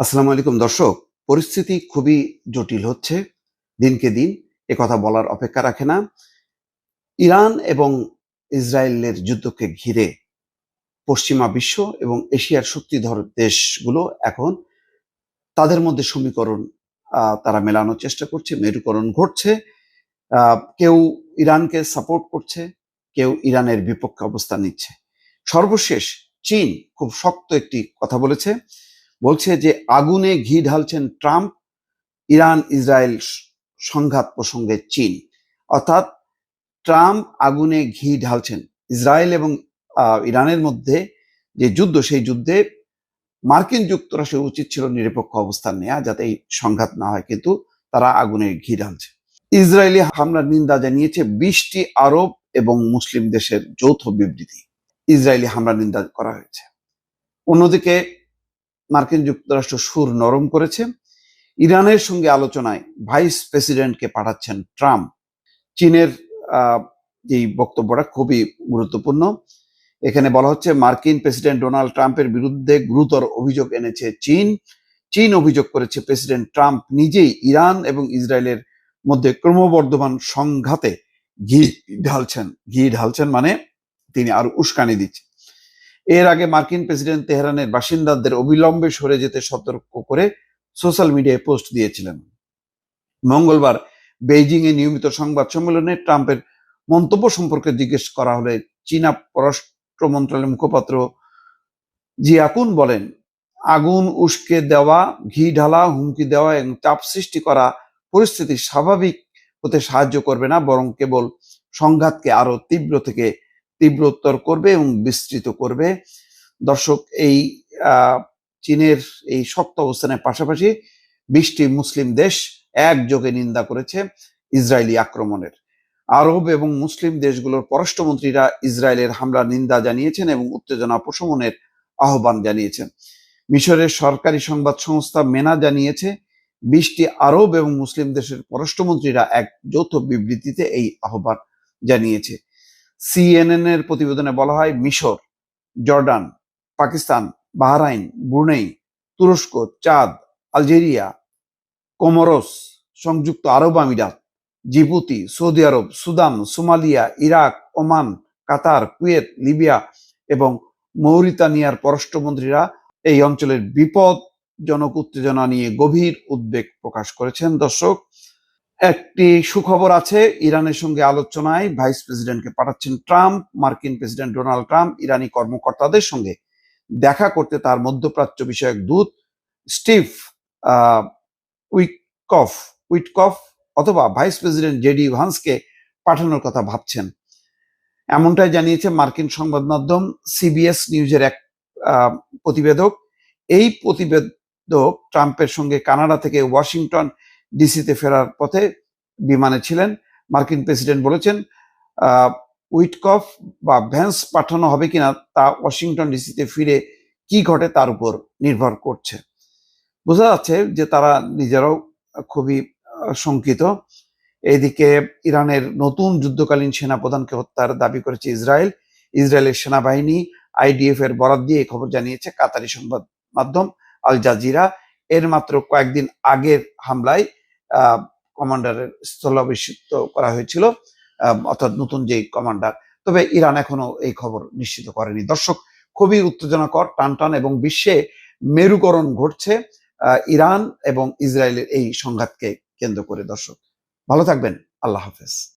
আসসালামু আলাইকুম দর্শক, পরিস্থিতি খুবই জটিল হচ্ছে, দিনকে দিন কথা বলার অপেক্ষা রাখে না। ইরান এবং ইসরায়েলের যুদ্ধকে ঘিরে পশ্চিমা বিশ্ব এবং এশিয়ার শক্তিধর দেশগুলো এখন তাদের মধ্যে সমীকরণ তারা মেলানোর চেষ্টা করছে, মেরুকরণ ঘটছে। কেউ ইরানকে সাপোর্ট করছে, কেউ ইরানের বিপক্ষে অবস্থান নিচ্ছে। সর্বশেষ চীন খুব শক্ত একটি কথা বলেছে বলছে যে আগুনে ঘি ঢালছেন ট্রাম্প, ইরান, ইসরায়েল সংঘাত প্রসঙ্গে চীন। অর্থাৎ ট্রাম্প আগুনে ঘি ঢালছেন। ইসরায়েল এবং ইরানের মধ্যে যে যুদ্ধ, সেই যুদ্ধে মার্কিন যুক্তরাষ্ট্রের উচিত ছিল নিরপেক্ষ অবস্থান নেওয়া যাতে এই সংঘাত না হয়, কিন্তু তারা আগুনে ঘি ঢালছে। ইসরায়েলি হামলার নিন্দা জানিয়েছে বিশটি আরব এবং মুসলিম দেশের যৌথ বিবৃতি। ইসরায়েলি হামলার নিন্দা করা হয়েছে। অন্যদিকে মার্কিন যুক্তরাষ্ট্র সুর নরম করেছে। ইরানের সঙ্গে আলোচনায় ভাইস প্রেসিডেন্টকে পাঠাচ্ছেন ট্রাম্প। চীনের এই বক্তব্যটা খুবই গুরুত্বপূর্ণ। এখানে বলা হচ্ছে, মার্কিন প্রেসিডেন্ট ডোনাল্ড ট্রাম্পের বিরুদ্ধে গুরুতর অভিযোগ এনেছে চীন। চীন অভিযোগ করেছে, প্রেসিডেন্ট ট্রাম্প নিজেই ইরান এবং ইসরায়েলের মধ্যে ক্রমবর্ধমান সংঘাতে ঘি ঢালছেন। ঘি ঢালছেন মানে তিনি আরও উস্কানি দিচ্ছেন। এর আগে মার্কিন প্রেসিডেন্ট তেহরানের বাসিন্দাদের অবিলম্বে সরে যেতে সতর্ক করে সোশ্যাল মিডিয়ায় পোস্ট দিয়েছিলেন। মঙ্গলবার বেইজিং এ নিয়মিত সংবাদ সম্মেলনে ট্রাম্পের মন্তব্য সম্পর্কে জিজ্ঞেস করা হলে চীনা পররাষ্ট্র মন্ত্রণালয়ের মুখপাত্র জিয়াকুন বলেন, আগুন, উস্কে দেওয়া, ঘি ঢালা, হুমকি দেওয়া এবং চাপ সৃষ্টি করা পরিস্থিতি স্বাভাবিক হতে সাহায্য করবে না, বরং কেবল সংঘাতকে আরও তীব্র থেকে তীব্রতর করবে এবং বিস্তৃত করবে। দর্শক, এই চীনের এই শক্ত অবস্থানের পাশাপাশি বিশটি মুসলিম দেশ একযোগে নিন্দা করেছে ইসরায়েলি আক্রমণের। আরব এবং মুসলিম দেশগুলোর পররাষ্ট্রমন্ত্রীরা ইসরায়েলের হামলার নিন্দা জানিয়েছেন এবং উত্তেজনা প্রশমনের আহ্বান জানিয়েছেন। মিশরের সরকারি সংবাদ সংস্থা মেনা জানিয়েছে, বিশটি আরব এবং মুসলিম দেশের পররাষ্ট্রমন্ত্রীরা এক যৌথ বিবৃতিতে এই আহ্বান জানিয়েছে। সিএনএন এর প্রতিবেদনে বলা হয় মিশর, জর্ডান, পাকিস্তান, বাহরাইন, ব্রুনেই, তুরস্ক, চাঁদ, আলজেরিয়া, কোমরস, সংযুক্ত আরব আমিরাত, জিবুতি, সৌদি আরব, Sudan, Somalia, Iraq, Oman, Qatar, Kuwait, Libya এবং মৌরিতানিয়ার পররাষ্ট্রমন্ত্রীরা এই অঞ্চলের বিপদজনক উত্তেজনা নিয়ে গভীর উদ্বেগ প্রকাশ করেছেন। দর্শক একটি সুখবর আছে ইরানের সঙ্গে আলোচনায় ভাইস প্রেসিডেন্টকে পাঠাচ্ছেন ট্রাম্প মার্কিন প্রেসিডেন্ট ডোনাল্ড ট্রাম্প ইরানি কর্মকর্তাদের সঙ্গে দেখা করতে তার মধ্যপ্রাচ্য বিষয়ক দূত স্টিভ আহ, উইকফ উইটকফ অথবা ভাইস প্রেসিডেন্ট জেডি ভান্সকে পাঠানোর কথা ভাবছেন। এমনটাই জানিয়েছে মার্কিন সংবাদ মাধ্যম সিবিএস নিউজের এক প্রতিবেদক। এই প্রতিবেদক ট্রাম্পের সঙ্গে কানাডা থেকে ওয়াশিংটন ডিসিতে ফেরার পথে বিমানে ছিলেন। মার্কিন প্রেসিডেন্ট বলেছেন উইটকফ বা ভ্যান্স পাঠানো হবে কিনা তা ওয়াশিংটন ডিসিতে ফিরে কি ঘটে তার উপর নির্ভর করছে। বোঝা যাচ্ছে যে তারা নিজেরাও খুবই শঙ্কিত। এদিকে ইরানের নতুন যুদ্ধকালীন সেনাপ্রধানকে হত্যার দাবি করেছে ইসরায়েল। ইসরায়েলের সেনাবাহিনী আইডিএফ এর বরাদ দিয়ে খবর জানিয়েছে কাতারি সংবাদ মাধ্যম আল জাজিরা। এর মাত্র কয়েকদিন আগের হামলায় কমান্ডারের স্থলাভিষিক্ত করা হয়েছিল অর্থাৎ নতুন যে কমান্ডার তবে ইরান এখনও এই খবর নিশ্চিত করেনি। দর্শক, খুবই উত্তেজনাকর, টানটান এবং বিশ্বে মেরুকরণ ঘটছে ইরান এবং ইসরায়েলের এই সংঘাতকে কেন্দ্র করে। দর্শক, ভালো থাকবেন। আল্লাহ হাফেজ।